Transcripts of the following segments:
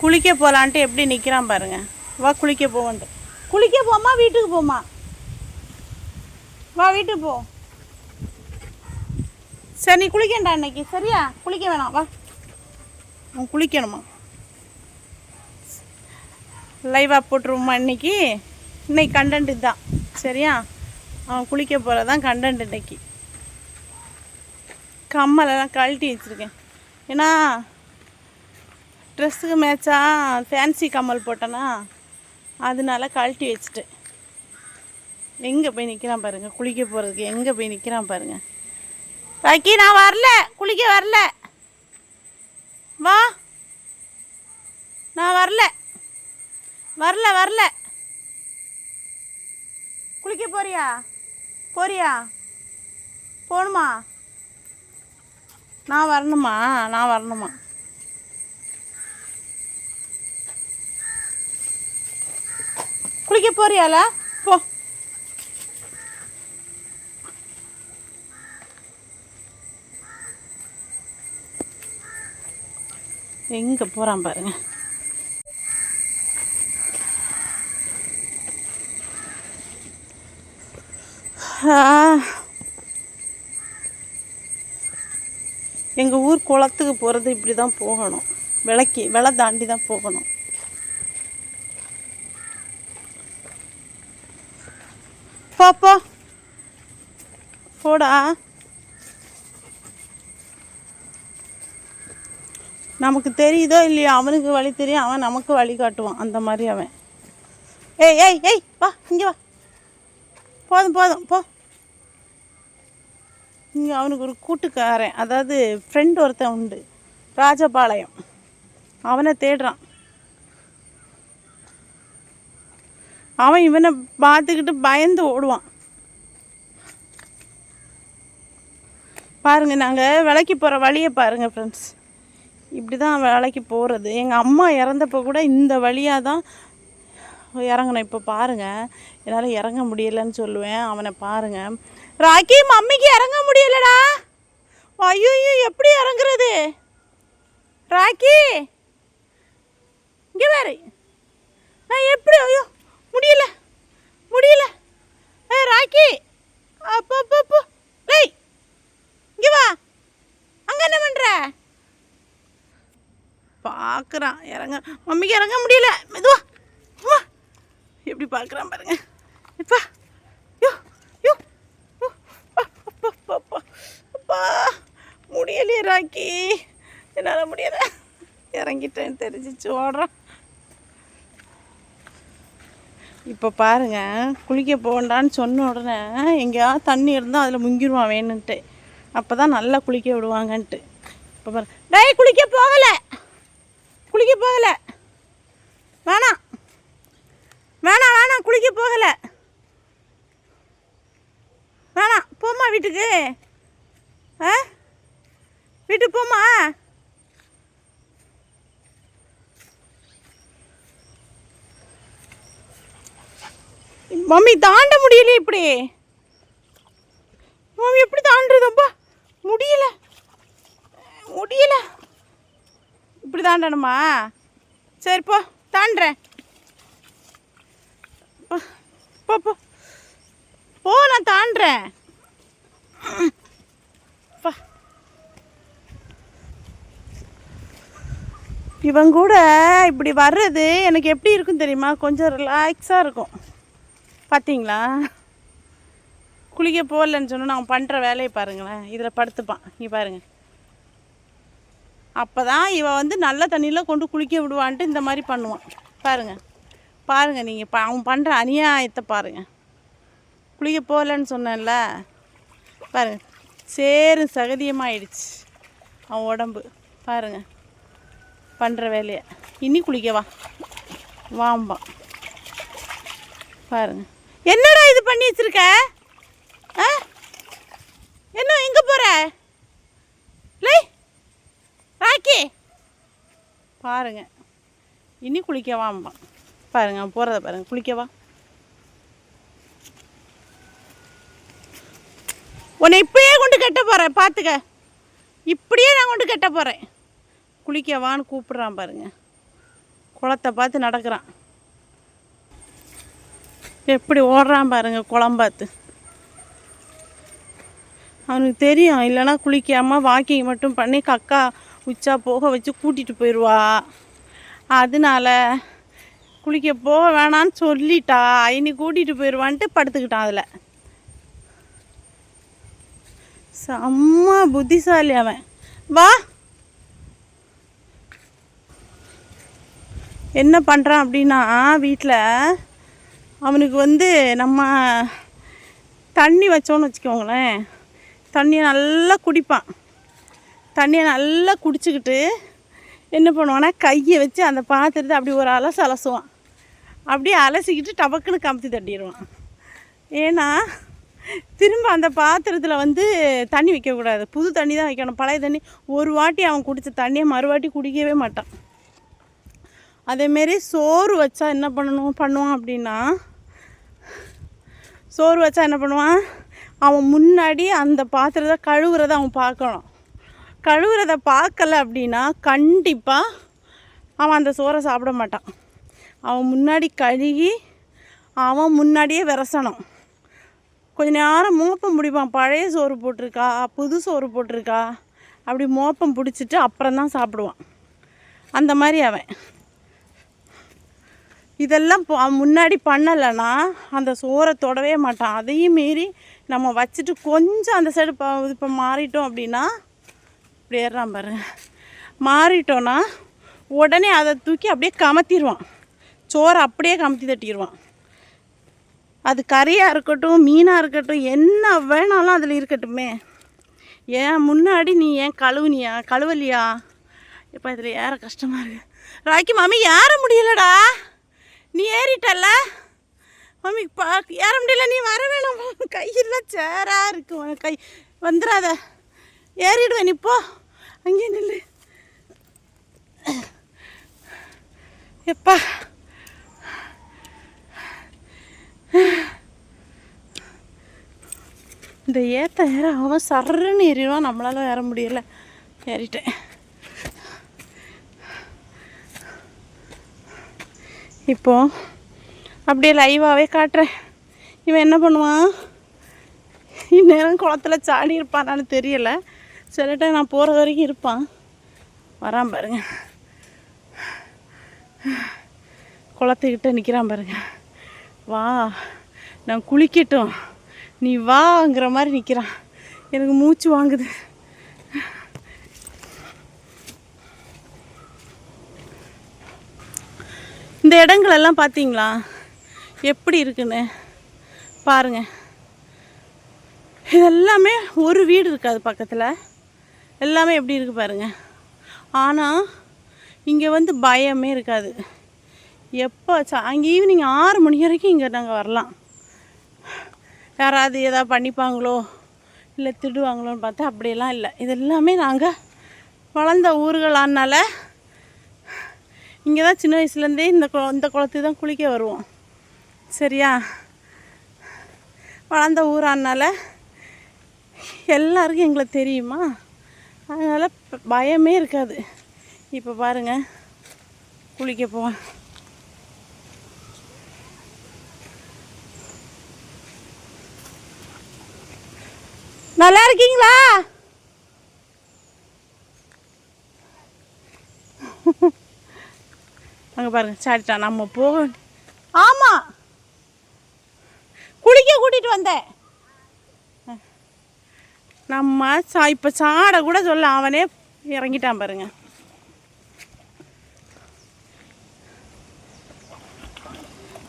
குளிக்க போகலான்ட்டு எப்படி நிற்கிறான் பாருங்க. வா குளிக்க போவன்ட்டு. குளிக்க போமா வீட்டுக்கு போமா வா வீட்டுக்கு போ. சரி நீ குளிக்கண்டா இன்னைக்கு சரியா? குளிக்க வேணாம். வா. அவன் குளிக்கணுமா? லைவாக போட்டுருவோமா இன்னைக்கு இன்னைக்கு கண்டென்ட் இதுதான் சரியா? அவன் குளிக்க போகிறதான் கண்டென்ட் இன்னைக்கு. கம்மலெல்லாம் கழட்டி வச்சுருக்கேன். ஏன்னா ட்ரெஸ்ஸுக்கு மேட்சாக ஃபேன்சி கம்மல் போட்டேன்னா அதனால கழட்டி வச்சுட்டேன் எங்கே போய் நிற்கிறான் பாருங்கள் குளிக்க போகிறதுக்கு எங்கே போய் நிற்கிறான் பாருங்கள் ராக்கி நான் வரல குளிக்க வரல. வா. நான் வரல. வரல வரல. குளிக்க போறியா? போறியா? போகணுமா நான் வரணுமா? நான் வரணுமா? குளிக்க போறியால போ. எங்க போறான் பாருங்க. எங்கள் எங்க ஊர் குளத்துக்கு போறது இப்படி தான் போகணும். விளக்கி விலை தாண்டி தான் போகணும். போ போ போடா நமக்கு தெரியுதோ இல்லையோ அவனுக்கு வழி தெரியும். அவன் நமக்கு வழி காட்டுவான். அந்த மாதிரி அவன். ஏய் ஏய் ஏய் வா இங்கே வா. போதும் போதும் போ. இங்கே அவனுக்கு ஒரு கூட்டுக்காரன். அதாவது ஃப்ரெண்ட் ஒருத்தன் உண்டு. ராஜபாளையம். அவனை தேடுறான். அவன் இவனை பார்த்துக்கிட்டு பயந்து ஓடுவான். பாருங்கள் நாங்கள் விலைக்கு போகிற வழியை பாருங்கள் ஃப்ரெண்ட்ஸ் இப்படி தான் விலைக்கு போகிறது எங்கள் அம்மா இறந்தப்போ கூட இந்த வழியாக தான் இறங்கணும். இப்போ பாருங்கள் என்னால் இறங்க முடியலன்னு சொல்லுவேன். அவனை பாருங்கள் ராக்கி மம்மிக்கு இறங்க முடியலடா. ஐயோ எப்படி இறங்குறது? ராக்கி இங்கே வேறு நான் எப்படி ஐயோ முடியல. முடியல. ஏ ராக்கி. அப்போ அப்போ அப்போ இங்கே வா. அங்கே என்ன பண்ணுற பார்க்குறான் இறங்க. மம்மிக்கு இறங்க முடியல. மெதுவா அம்மா எப்படி பார்க்குறான் பாருங்க. இப்போ யோ யோ அப்பா, அப்பா, அப்பா, அப்பா, முடியலையே ராக்கி. என்னால் முடியல. இறங்கிட்டேன் தெரிஞ்சிச்சு. ஓடுறான். இப்போ பாருங்க குளிக்க போகண்டான்னு சொன்ன உடனே எங்கேயாவது தண்ணி இருந்தால் அதில் முங்கிடுவான் வேணுன்ட்டு. அப்போ தான் நல்லா குளிக்க விடுவாங்கன்ட்டு. இப்போ பாரு டே குளிக்க போகலை. குளிக்க போகலை. வேணாம் வேணாம் வேணாம் குளிக்க போகலை. வேணாம் போம்மா வீட்டுக்கு. ஆ? வீட்டுக்கு போம்மா. மம்மி தாண்ட முடியல இப்படி. மம்மி எப்படி தாண்டுறதுப்பா முடியல. முடியல. இப்படி தாண்டணுமா? சரி போ தாண்டுறேன். போ, போ போ. நான் தாண்டுறேன். பா. இவன் கூட இப்படி வர்றது எனக்கு எப்படி இருக்கும் தெரியுமா? கொஞ்சம் ரிலாக்ஸாக இருக்கும். பார்த்தீங்களா குளிக்க போகலன்னு சொன்னால் அவன் பண்ணுற வேலையை பாருங்களேன். இதில் படுத்துப்பான். இங்கே பாருங்கள் அப்போ தான் இவன் வந்து நல்ல தண்ணியில் கொண்டு குளிக்க விடுவான்ட்டு இந்த மாதிரி பண்ணுவான். பாருங்கள் பாருங்கள் நீங்கள் பா அவன் பண்ணுற அநியாயத்தை பாருங்கள் குளிக்க போகலன்னு சொன்னேன்ல. பாருங்கள் சேரும் சகதியமாகிடுச்சு அவன் உடம்பு. பாருங்கள் பண்ணுற வேலையை. இனி குளிக்கவா வாம்பான். பாருங்கள் என்னடா இது பண்ணி வச்சிருக்க? ஆ? என்ன எங்க போற? லே ராக்கி. பாருங்க. இனி குளிக்கவாம்பா பாருங்க போகிறத போறத பாருங்க. குளிக்கவா உன்னை இப்பயே கொண்டு கட்ட போறேன் பார்த்துக்க இப்படியே நான் கொண்டு கட்ட போறேன். குளிக்கவான்னு கூப்பிடுறான் பாருங்க. குளத்தை பார்த்து நடக்கிறான். எப்படி ஓடுறான் பாருங்க குளம் பார்த்து. அவனுக்கு தெரியும் இல்லைன்னா குளிக்காமல் வாக்கிங் மட்டும் பண்ணி கக்கா உச்சா போக வச்சு கூட்டிகிட்டு போயிடுவா அதனால குளிக்க போக வேணான்னு சொல்லிட்டா. இனி கூட்டிகிட்டு போயிடுவான்ட்டு படுத்துக்கிட்டான் அதில். செம்ம புத்திசாலி அவன். வா. என்ன பண்ணுறான் அப்படின்னா வீட்டில் அவனுக்கு வந்து நம்ம தண்ணி வச்சோன்னு வச்சுக்கோங்களேன். தண்ணியை நல்லா குடிப்பான். தண்ணியை நல்லா குடிச்சிக்கிட்டு என்ன பண்ணுவான்னா கையை வச்சு அந்த பாத்திரத்தை அப்படி ஒரு அலசு அலசுவான். அப்படியே அலசிக்கிட்டு டபக்குன்னு கமுத்தி தட்டிடுவான். ஏன்னா திரும்ப அந்த பாத்திரத்தில் வந்து தண்ணி வைக்கக்கூடாது. புது தண்ணி தான் வைக்கணும். பழைய தண்ணி ஒரு வாட்டி அவன் குடித்த தண்ணியை மறுவாட்டி குடிக்கவே மாட்டான். அதேமாரி சோறு வச்சா என்ன பண்ணணும் பண்ணுவான் அப்படின்னா சோறு வச்சா என்ன பண்ணுவான்? அவன் முன்னாடி அந்த பாத்திரத்தை கழுவுறத அவன் பார்க்கணும். கழுவுறத பார்க்கல அப்படின்னா கண்டிப்பாக அவன் அந்த சோறை சாப்பிட மாட்டான். அவன் முன்னாடி கழுகி அவன் முன்னாடியே விரசணும். கொஞ்ச நேரம் மோப்பம் பிடிப்பான். பழைய சோறு போட்டிருக்கா புது சோறு போட்டிருக்கா அப்படி மோப்பம் பிடிச்சிட்டு அப்புறம் தான் சாப்பிடுவான். அந்த மாதிரி அவன். இதெல்லாம் முன்னாடி பண்ணலைன்னா அந்த சோறை தொடவே மாட்டான். அதையும் மீறி நம்ம வச்சுட்டு கொஞ்சம் அந்த சைடு இப்போ இப்போ மாறிட்டோம் அப்படின்னா இப்படி ஏறான் பாருங்க மாறிட்டோன்னா உடனே அதை தூக்கி அப்படியே கமத்திடுவான் சோறை அப்படியே கமத்தி தட்டிடுவான் அது கறியாக இருக்கட்டும் மீனாக இருக்கட்டும் என்ன வேணாலும் அதில் இருக்கட்டுமே. ஏன் முன்னாடி நீ ஏன் கழுவுனியா? கழுவலியா? இப்போ இதில் ஏற கஷ்டமாக இருக்கு. ராக்கி மாமி ஏற முடியலடா. ஏறிட்டல்ல? மம்மி பா ஏற முடியல நீ வர வேணாம். கையெல்லாம் சேராக இருக்கு கை வந்துடாத ஏறிடுவேன் நீ போ. அங்கேயே நில்லு. எப்பா. இந்த ஏற்ற ஏற அவன் சர்றன்னு ஏறிடுவான். நம்மளால ஏற முடியல. ஏறிட்டேன். இப்போது அப்படியே லைவாகவே காட்டுறேன். இவன் என்ன பண்ணுவான்? இந்நேரம் குளத்துல சாடி இருப்பானான்னு தெரியலை. சில டைம் நான் போகிற வரைக்கும் இருப்பான். வரான் பாருங்க. குளத்துக்கிட்ட நிற்கிறான் பாருங்க. வா நான் குளிக்கட்டும். நீ வாங்கிற மாதிரி நிற்கிறான் எனக்கு மூச்சு வாங்குது. இந்த இடங்களெல்லாம் பார்த்தீங்களா? எப்படி இருக்குன்னு? பாருங்க. இதெல்லாமே ஒரு வீடு இருக்காது பக்கத்தில். எல்லாமே எப்படி இருக்கு பாருங்க. ஆனால் இங்கே வந்து பயமே இருக்காது. எப்போ அங்கே ஈவினிங் ஆறு மணி வரைக்கும் இங்கே நாங்கள் வரலாம். யாராவது எதாவது பண்ணிப்பாங்களோ இல்லை திடுவாங்களோன்னு பார்த்தா அப்படியெல்லாம் இல்லை. இது எல்லாமே நாங்கள் வளர்ந்த ஊர்களானால இங்கே தான் சின்ன வயசுலேருந்தே இந்த குளம் இந்த குளத்துக்கு தான் குளிக்க வருவோம். சரியா? வளர்ந்த ஊரானால எல்லாருக்கும் எங்களை தெரியுமா? அதனால் பயமே இருக்காது. இப்போ பாருங்கள் குளிக்க போவேன் நல்லா இருக்கீங்களா? அங்கே பாருங்க சாடிட்டான் நம்ம போக ஆமாம் குளிக்க கூட்டிகிட்டு வந்தேன். நம்ம சா இப்போ சாட கூட சொல்ல அவனே இறங்கிட்டான் பாருங்க.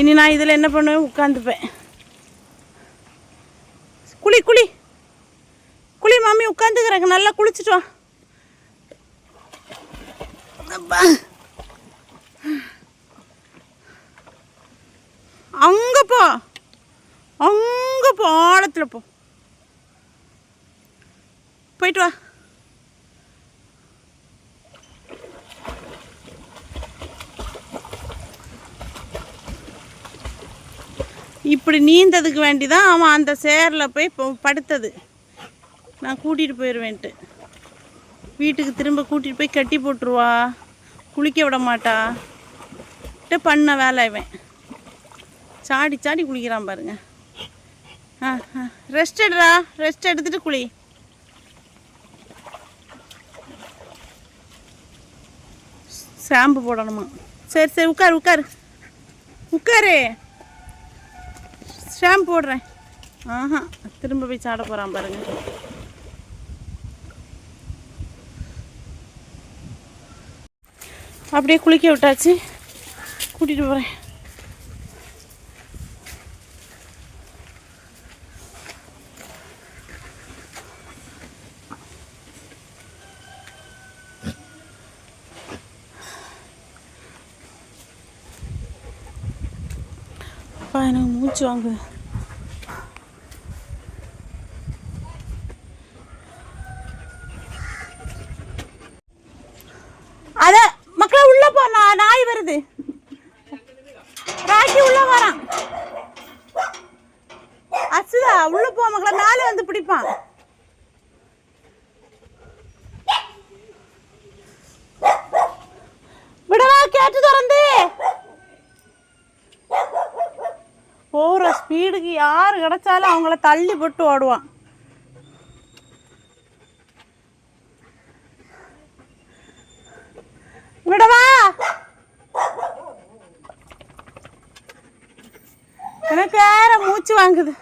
இனி நான் இதில் என்ன பண்ணுவேன்? உட்காந்துப்பேன். குளி குளி. குளி மாமி உட்காந்துக்கிறேங்க நல்லா குளிச்சுட்டு வா அப்பா. அங்க போ அங்க போ ஆழத்துல போ. போயிட்டு வா. இப்படி நீந்ததுக்கு வேண்டி தான் அவன் அந்த சேரில் போய் இப்போ படுத்தது. நான் கூட்டிகிட்டு போயிடுவேன்ட்டு வீட்டுக்கு திரும்ப கூட்டிகிட்டு போய் கட்டி போட்டுருவா. குளிக்க விட மாட்டா. பண்ண வேலை இவன். சாடி சாடி குளிக்கிறான் பாருங்க. ஆ ஆ ரெஸ்ட் எடுடா ரெஸ்ட் எடுத்துட்டு குளி. ஷாம்பு போடணுமா? சரி சரி உட்காரு உட்காரு. உட்காரு. ஷாம்பு போடுறேன். ஆஹா திரும்ப போய் சாட போகிறான் பாருங்க. அப்படியே குளிக்க விட்டாச்சு. கூட்டிகிட்டு போகிறேன் அப்பா எனக்கு மூச்சு வாங்குது அத மக்களை உள்ள போ நாய் வருது. ராக்கி உள்ள வரான். அசுதா உள்ள போ மக்களை மேலே வந்து பிடிப்பான். விடவா கேட்டு திறந்து. போகிற ஸ்பீடுக்கு யார் கிடைச்சாலும் அவங்கள தள்ளி போட்டு ஓடுவான். விடவா எனக்கு வேற மூச்சு வாங்குது.